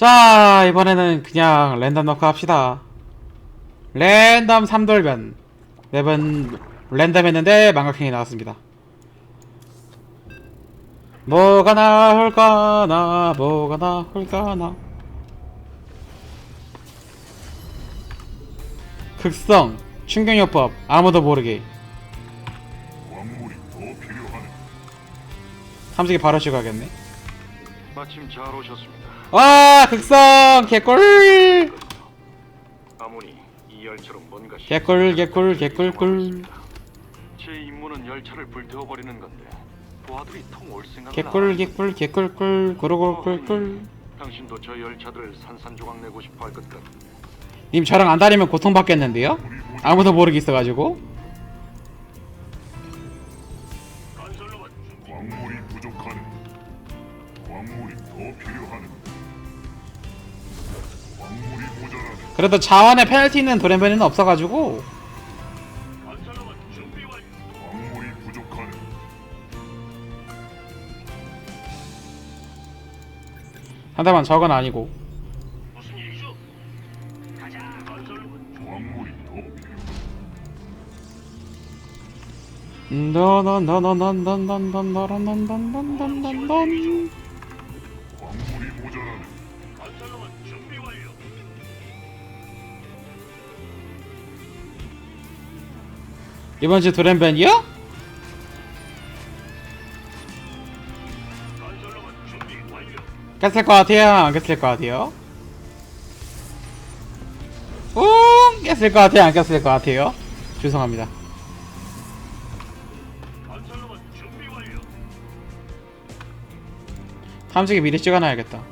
자 이번에는 그냥 랜덤 넣고 합시다. 랜덤 3돌변. 맵은 랜덤 했는데 망각행이 나왔습니다. 뭐가 나올까나 뭐가 나올까나. 극성 충격요법 아무도 모르게. 삼식이 바로 찍어야겠네. 마침 잘 오셨습니다. 와 극성! 개꿀! 아무니 이 열차로 뭔가 시- 개꿀 개꿀 개꿀 꿀 제 임무는 열차를 불태워 버리는 건데 부하들이 통올 생각은 개꿀 안 개꿀 개꿀꿀 구르골꿀꿀. 당신도 저 열차들을 산산조각 내고 싶어 할 것 같은데. 님 저랑 안 다니면 고통받겠는데요? 아무도 모르게 있어가지고 그래도 자원에 페널티 있는 도련변이는 없어가지고 광물이 부족하네. 상대방 저건 아니고 광물이 더 필요하네. 넌넌넌넌넌넌넌넌넌넌넌넌 광 이번 주 도련변이요? 깼을 것 같아요? 안 깼을 것 같아요? 웅! 깼을 것 같아요? 안 깼을 것 같아요? 죄송합니다 탐지기 미리 찍어놔야겠다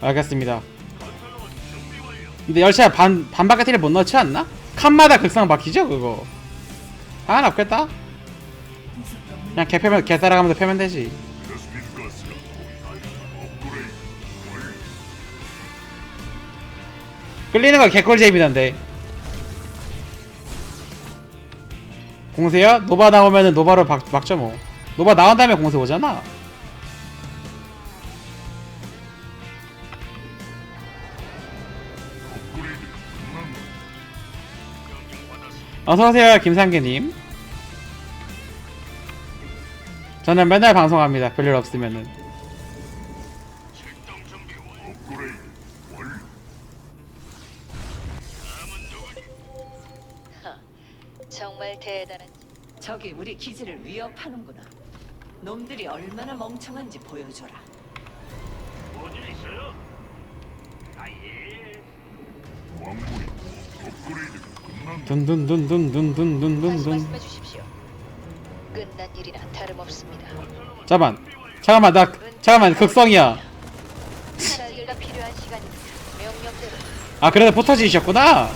알겠습니다 근데 열차 반, 반바퀴를 못 넣지 않나? 칸마다 극성 바뀌죠 그거 아 없겠다 그냥 개 패면 개 따라가면서 패면 되지. 끌리는 거 개꿀잼이던데 공세요? 노바 나오면은 노바로 박, 막죠 뭐 노바 나온 다음에 공세 오잖아 어서오세요 김상계님 저는 맨날 방송합니다 별일 없으면은. 정말 대단한 저기 우리 기지를 위협하는구나. 놈들이 얼마나 멍청한지 보여줘라. 광물이 둔둔둔둔둔둔둔둔둔. 끝난 일이나 다름없습니다. 잠깐만 잠깐만 나 잠깐만 극성이야 아 그래도 포터지셨구나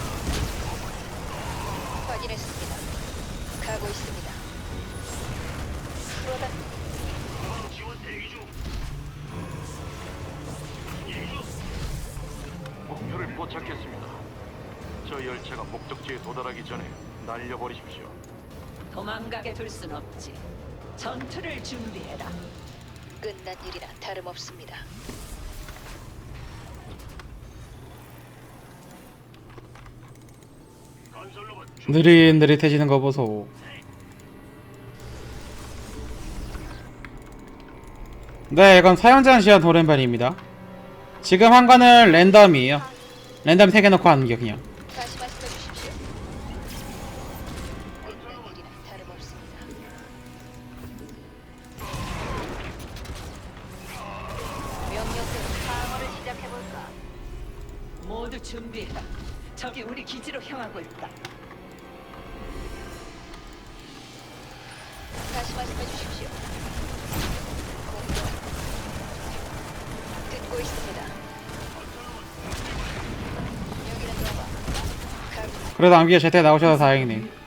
끝난 일이나 다름없습니다. 느릿느릿해지는 거 보소. 네 이건 사용자 시야 도련변입니다. 지금 한 거는 랜덤이에요. 랜덤 3개 넣고 하는 게 그냥 모두 준비해라. 저기 우리 기지로 향하고 있다. 다시 말씀해 주십시오. 공격. 듣고 있습니다. 여기는 노바. 가고 그래도 암기가 제때 나오셔서 다행이네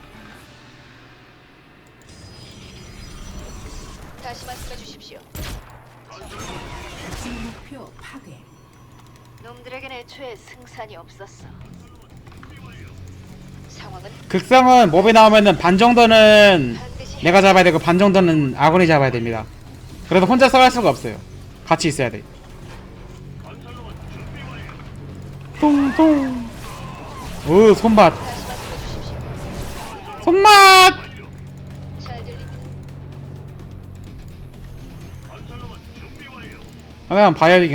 극성은 몹이 나오면은 반 정도는 내가 잡아야 되고 반 정도는 아군이 잡아야 됩니다. 그래서 혼자서 할 수가 없어요. 같이 있어야 돼. 똥똥. 오 손맛. 손맛. 잘들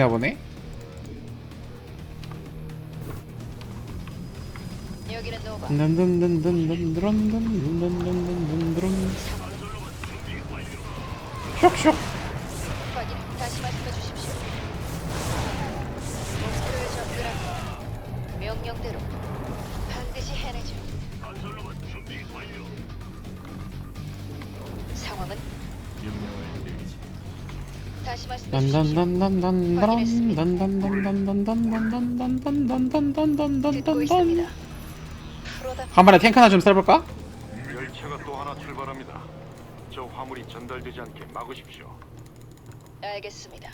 프로다 한 번에 탱크 하나 좀 썰볼까? 열차가 또 하나 출발합니다. 저 화물이 전달되지 않게 막으십시오. 알겠습니다.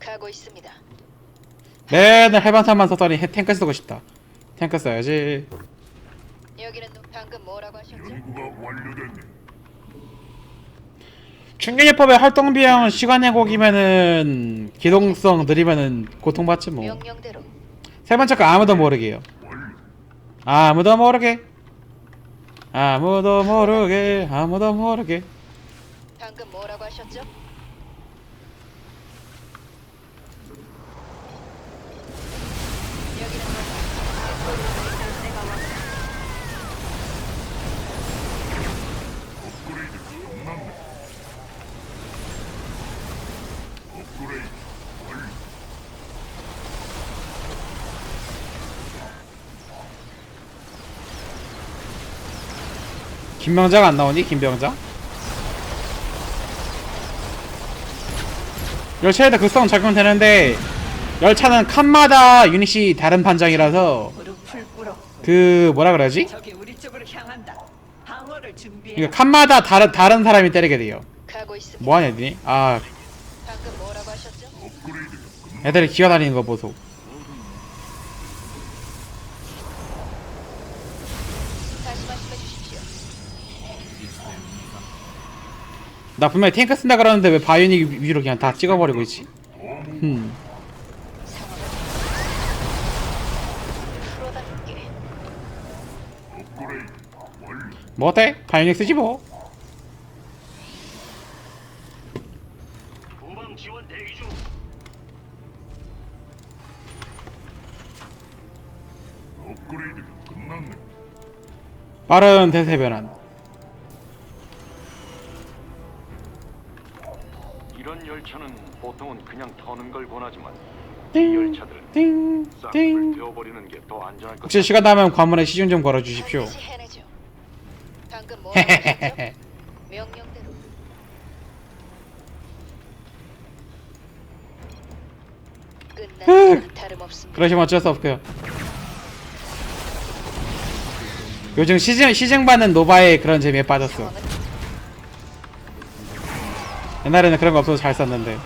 가고 있습니다. 맨날 해방탄만 썼더니 해- 탱크 쓰고 싶다. 탱크 써야지. 여기는 노- 방금 뭐라고 하셨죠? 연구가 완료됐네. 충격요법의 활동 비용 시간의 곡이면은 기동성 느리면은 고통받지 뭐. 명령대로 세 번째 거 아무도 모르게요. 아무도 모르게. 아무도 모르게. 아무도 모르게. 방금 뭐라고 하셨죠? 여기는 업그레이드 끝났네. 업그레이드 완료. 김병장 안 나오니? 김병장? 열차에다 극성 적용되는데 열차는 칸마다 유닛이 다른 꿇어. 그 뭐라 그러지? 그러니까 칸마다 다른 다른 사람이 때리게 돼요. 뭐하냐 니아? 업그레이드가 끝났네. 애들이 기어다니는 거 보소. 다시 말씀해 주십시오. 나 분명히 탱크 쓴다 그러는데 왜 바이오닉 위로 그냥 다 찍어버리고 있지? 흠. 뭐 어때? 바이오닉 쓰지 뭐. 빠른 대세 변환. 보통은 그냥 터는 걸 권하지만 이 띵, 열차들은 띵, 싹 띵. 불태워버리는 게 더 안전할 것 혹시 시간 나면 관문에 시중 좀 걸어 주십시오. 반드시 해내죠. 방금 뭐라고 하셨죠? 명령대로 끝난 일은 다름없습니다. 그러시면 어쩔 수 없고요. 요즘 시즌 시즌 받는 노바의 그런 재미에 빠졌어. 상황은 옛날에는 그런 거 없어서 잘 썼는데.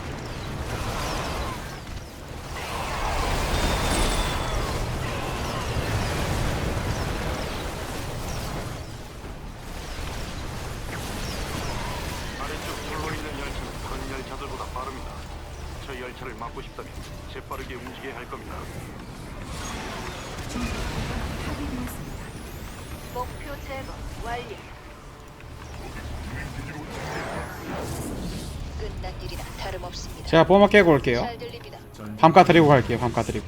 다름없습니다. 제가 뽀마 깨고 올게요. 잘 들립니다. 밤가 드리고 갈게요. 밤가 드리고.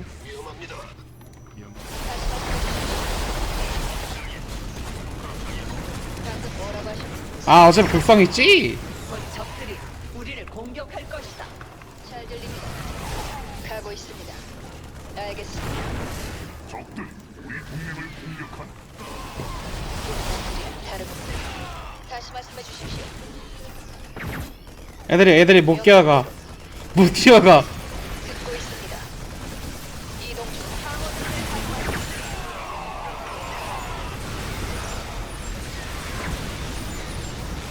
방금 뭐라고 하셨죠? 아 어차피 극성 있지. 곧 적들이 우리를 공격할 것이다. 잘 들립니다. 가고 있습니다. 알겠습니다. 적들이 우리 동맹을 공격한다. 끝난 일이나 다름없습니다. 다시 말씀해 주십시오. 애들이 애들이 못 뛰어가 못 뛰어가.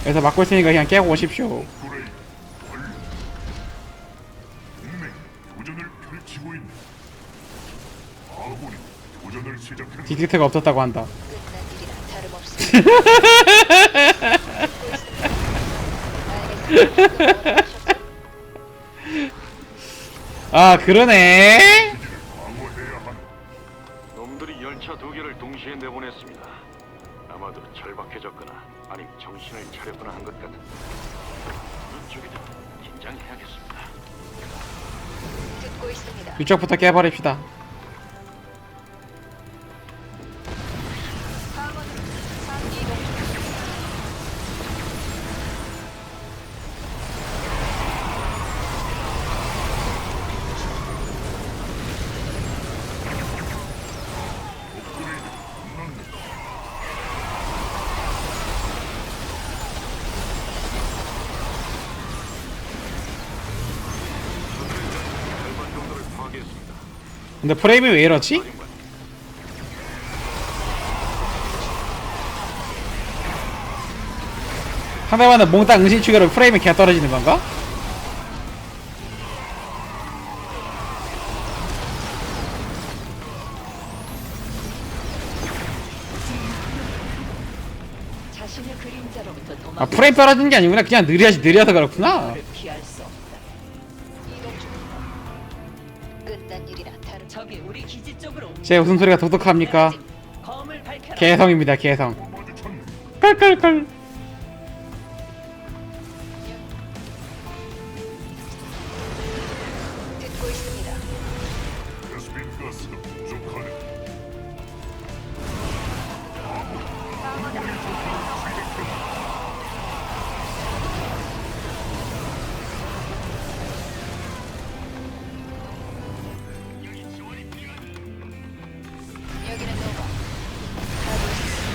그래서 막고 있으니까 그냥 깨고 오십시오. 디딕트가 없었다고 한다. 아 그러네. 놈들이 열차 두 개를 동시에 내보냈습니다. 아마도 절박해졌거나 아니면 정신을 차렸거나 한 것 같은. 이쪽이다. 긴장해야겠습니다. 듣고 있습니다. 이쪽부터 깨버립시다 근데 프레임이 왜 이러지? 상대방은 몽땅 응신추계로 프레임이 개 떨어지는 건가? 아. 프레임 떨어지는 게 아니구나 그냥 느려지 느려서 그렇구나 끝난 일이나 다름. 적이 우리 기지 쪽으로 옮겨. 제 웃음소리가 독특합니까? 검을 밝혀라. 개성입니다 개성. 깔깔깔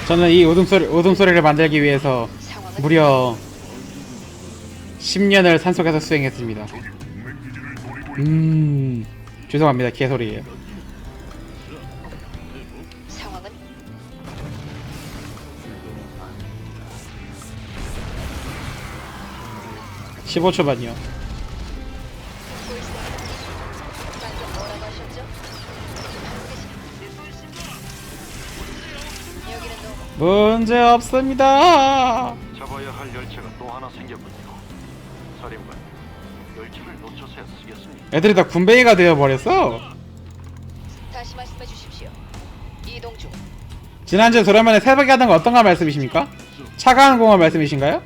저는 이 웃음소리, 웃음소리를 만들기 위해서 무려 10년을 산속에서 수행했습니다. 음... 죄송합니다. 개소리예요. 상황은 15초만요 문제 없습니다 잡아야 할 열차가 또 하나 생겼군요. 사령관, 열차를 놓쳐서야 쓰겠습니까? 애들이 다 군뱅이가 되어버렸어 다시 말씀해 주십시오. 이동 중. 지난주에 돌아면에 새벽에 하던 거 어떤 거 말씀이십니까? 차가운 공원 말씀이신가요?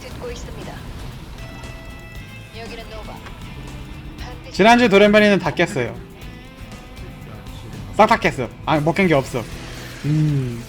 듣고 있습니다. 여기는 노바. 반드시 지난주 도련변이는 다 깼어요 싹 다 깼어. 못깬게 없어. 음...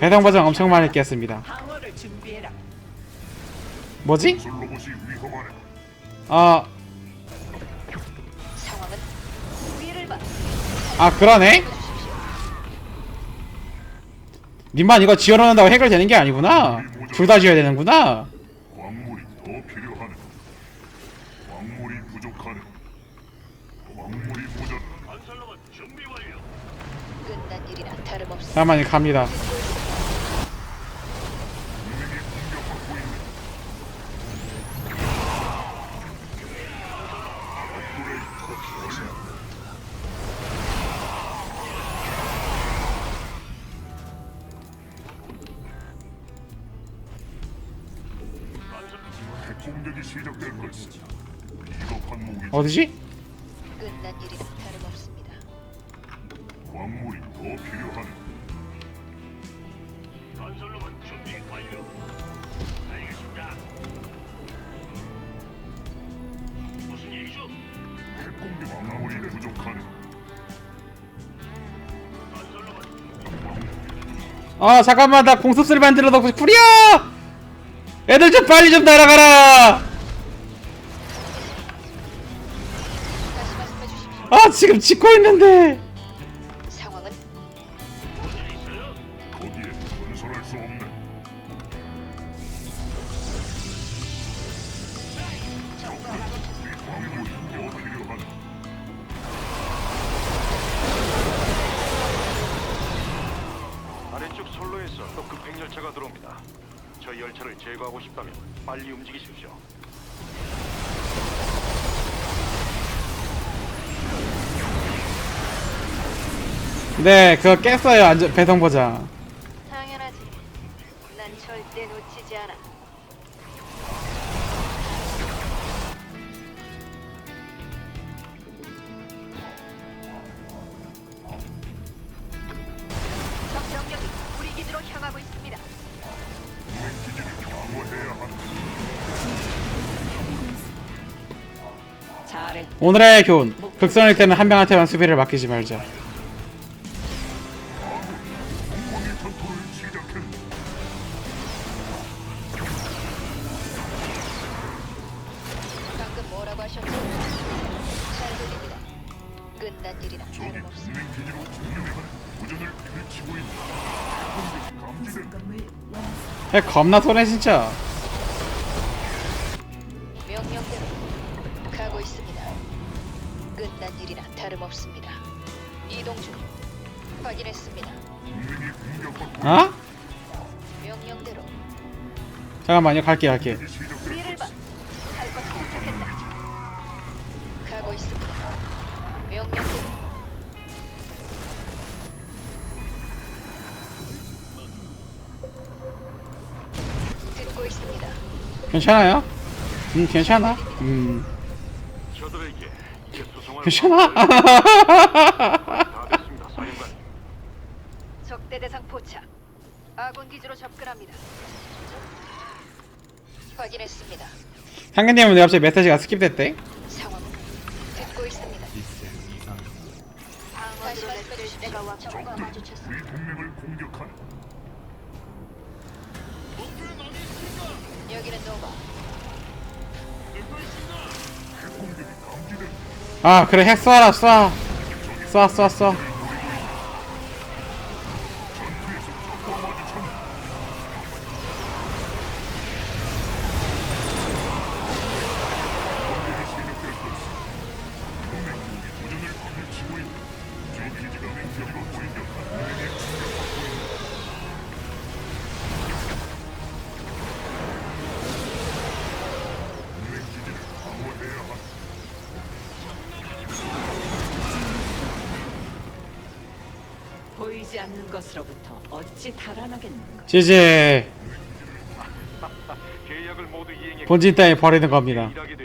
배당 버전 엄청 많이. 깼습니다. 뭐지? 아... 아 그러네? 님만 이거 지어놓는다고 해결되는 게 아니구나. 둘 다 지어야 되는구나. 더 필요 공격이 시작될 것이다. 비겁한 무기 어디지? 끝난 일이나 다름없습니다. 광물이 더 필요하네. 건설로만 준비 완료. 알겠습니다. 무슨 일이죠? 핵공격 광물이 부족하네. 건설로만 아 잠깐만 나 공습술 만들어 놓고 구려! 애들 좀 빨리 좀 날아가라 아 지금 짓고 있는데 상황은 거기에 건설할 수 없네. 우리 광물이 어디로 가나? 아래쪽 선로에서 또 급행 열차가 들어옵니다. 저 열차를 제거하고 싶다면 빨리 움직이십시오. 네 그거 깼어요 안전 배송 보장 당연하지. 난 절대 놓치지 않아. 적 병력이 우리 기지로 향하고 있습니다. 동맹 기지를 방어해야 한다. 잘해. 오늘의 교훈 극성일 때는 한 명한테만 수비를 맡기지 말자 겁나 손해 진짜 명령대로 가고 있습니다. 끝난 일이나 다름없습니다. 이동 중. 확인했습니다. 어? 명령대로 잠깐만요 갈게 갈게 괜찮아요? 음 괜찮아 음 저들에게 이제 괜찮아 다 됐습니다, 사령관. 적대 대상 포착. 아군 기지로 접근합니다. 확인했습니다. 상근님은 왜 갑자기 메시지가 스킵됐대? 상황은 듣고 있습니다. 주십시오. 내가 적과 마주쳤습니다. 우리 동맹을 공격하는 아 그래. 핵 쏴라 쏴. 쏴 쏴 쏴 보이지 않는 것으로부터 어찌 달아나겠는가. 지지 계약을 모두 이행해 본진 따위 버리는 겁니다 일하게